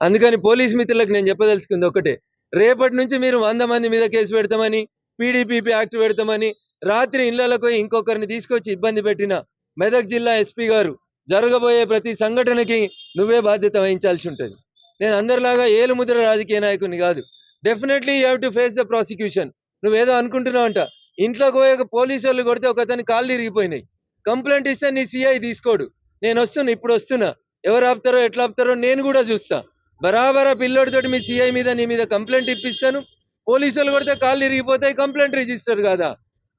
అందుకని పోలీస్ మిత్రులకు నేను చెప్పదలుచుకుంది ఒకటే. రేపటి నుంచి మీరు వంద మంది మీద కేసు పెడతామని పీడీపీపీ యాక్ట్ పెడతామని రాత్రి ఇళ్ళకు పోయి ఇంకొకరిని తీసుకొచ్చి ఇబ్బంది పెట్టిన మెదక్ జిల్లా ఎస్పీ గారు జరగబోయే ప్రతి సంఘటనకి నువ్వే బాధ్యత వహించాల్సి ఉంటుంది. నేను అందరిలాగా ఏలుముద్ర రాజకీయ నాయకుని కాదు. Definitely you have to face the prosecution నువ్వేదో అనుకుంటున్నావు అంట ఇంట్లోకి పోయాక పోలీసు వాళ్ళు కొడితే ఒక అతని కాళ్ళు ఇరిగిపోయినాయి. కంప్లైంట్ ఇస్తే నీ సిఐ తీసుకోడు. నేను వస్తున్నా ఇప్పుడు వస్తున్నా. ఎవరు ఆపుతారో ఎట్లా ఆపుతారో నేను కూడా చూస్తా. బరాబరా పిల్లోడితోటి మీ సిఐ మీద నీ మీద కంప్లైంట్ ఇప్పిస్తాను. పోలీసులు కొడితే కాళ్ళు ఇరిగిపోతాయి కంప్లైంట్ రిజిస్టర్ కాదా?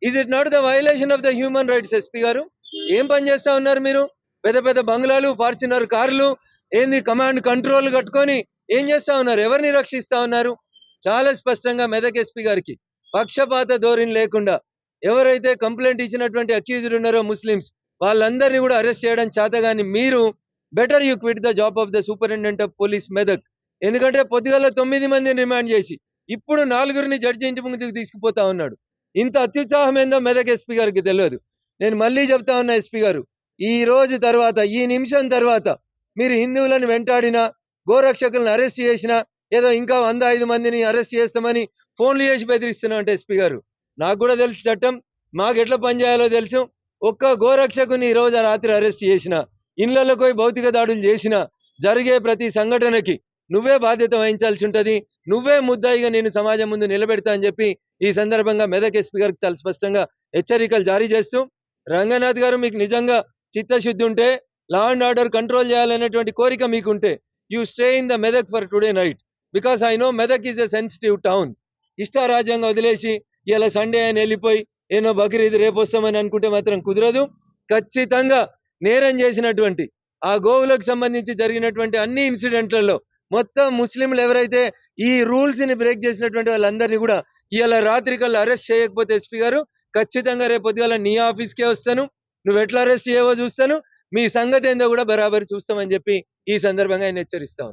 Is it not the violation of the human rights SP గారు? ఏం పని చేస్తా ఉన్నారు మీరు? పెద్ద పెద్ద బంగ్లాలు ఫార్చునర్ కార్లు ఏంది కమాండ్ కంట్రోల్ కట్టుకొని ఏం చేస్తా ఉన్నారు? ఎవరిని రక్షిస్తా ఉన్నారు? చాలా స్పష్టంగా మెదక్ ఎస్పీ గారికి పక్షపాత ధోరణి లేకుండా ఎవరైతే కంప్లైంట్ ఇచ్చినటువంటి అక్యూజ్డ్ ఉన్నారో ముస్లిమ్స్ వాళ్ళందరినీ కూడా అరెస్ట్ చేయడం చేతగాని మీరు better you quit the job of the superintendent of police Medak ఎందుకంటే పొద్దుగల తొమ్మిది మందిని రిమాండ్ చేసి ఇప్పుడు నాలుగురిని జడ్జి ఇంటి ముందుకు తీసుకుపోతా ఉన్నాడు. ఇంత అత్యుత్సాహం ఏందో మెదక్ ఎస్పీ గారికి తెలియదు. నేను మళ్ళీ చెప్తా ఉన్నా ఎస్పీ గారు ఈ రోజు తర్వాత ఈ నిమిషం తర్వాత మీరు హిందువులను వెంటాడినా గోరక్షకులను అరెస్ట్ చేసినా ఏదో ఇంకా వంద ఐదు మందిని అరెస్ట్ చేస్తామని ఫోన్లు చేసి బెదిరిస్తున్నా అంటే ఎస్పీ గారు. నాకు కూడా తెలుసు చట్టం మాకు ఎట్లా పనిచేయాలో తెలుసు. ఒక్క గోరక్షకుని ఈ రోజు రాత్రి అరెస్ట్ చేసిన ఇళ్ళలో పోయి భౌతిక దాడులు చేసిన జరిగే ప్రతి సంఘటనకి నువ్వే బాధ్యత వహించాల్సి ఉంటది. నువ్వే ముద్దాయిగా నేను సమాజం ముందు నిలబెడతా అని చెప్పి ఈ సందర్భంగా మెదక్ ఎస్పీ గారికి చాలా స్పష్టంగా హెచ్చరికలు జారీ చేస్తూ రంగనాథ్ గారు మీకు నిజంగా చిత్తశుద్ధి ఉంటే లా అండ్ ఆర్డర్ కంట్రోల్ చేయాలనేటువంటి కోరిక మీకుంటే you stay in the Medak for today night because I know Medak is a sensitive town ఇష్టారాజ్యంగా వదిలేసి ఇలా సండే అని వెళ్ళిపోయి ఏనో బక్రీద్ రేపు వస్తామని అనుకుంటే మాత్రం కుదరదు. ఖచ్చితంగా నేరం చేసినటువంటి ఆ గోవులకు సంబంధించి జరిగినటువంటి అన్ని ఇన్సిడెంట్లలో మొత్తం ముస్లింలు ఎవరైతే ఈ రూల్స్ని బ్రేక్ చేసినటువంటి వాళ్ళందరినీ కూడా ఇవాళ రాత్రి కల్లా అరెస్ట్ చేయకపోతే ఎస్పీ గారు ఖచ్చితంగా రేపు పొద్దుగాల నీ ఆఫీస్కే వస్తాను నువ్వు ఎట్లా అరెస్ట్ చేయవో చూస్తాను మీ సంగతి ఏందో కూడా బరాబరి చూస్తామని చెప్పి ఈ సందర్భంగా ఆయన హెచ్చరిస్తా